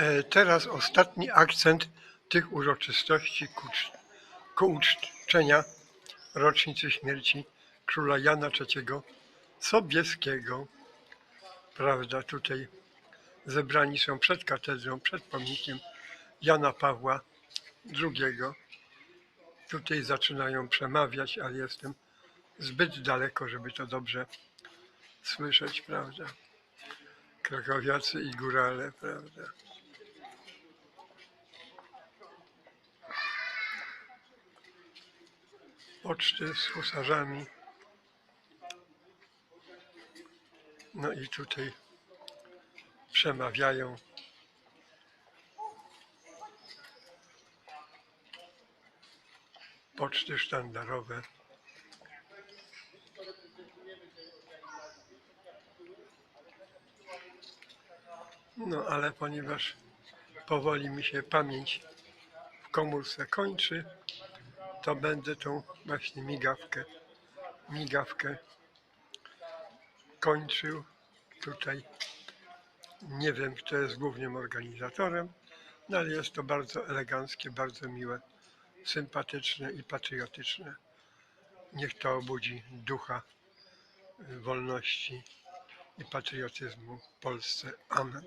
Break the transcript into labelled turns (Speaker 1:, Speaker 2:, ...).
Speaker 1: E, Teraz ostatni akcent tych uroczystości ku, ucz- ku uczczenia rocznicy śmierci króla Jana III Sobieskiego. Prawda, tutaj zebrani są przed katedrą, przed pomnikiem Jana Pawła II. Tutaj zaczynają przemawiać, ale jestem zbyt daleko, żeby to dobrze słyszeć, prawda? Krakowiacy i górale, prawda? Poczty z husarzami. No i tutaj przemawiają. Poczty sztandarowe. No ale ponieważ powoli mi się pamięć w komórce kończy, to będę tą właśnie migawkę, migawkę kończył. Tutaj nie wiem, kto jest głównym organizatorem, no ale jest to bardzo eleganckie, bardzo miłe, sympatyczne i patriotyczne. Niech to obudzi ducha y, wolności i patriotyzmu w Polsce. Amen.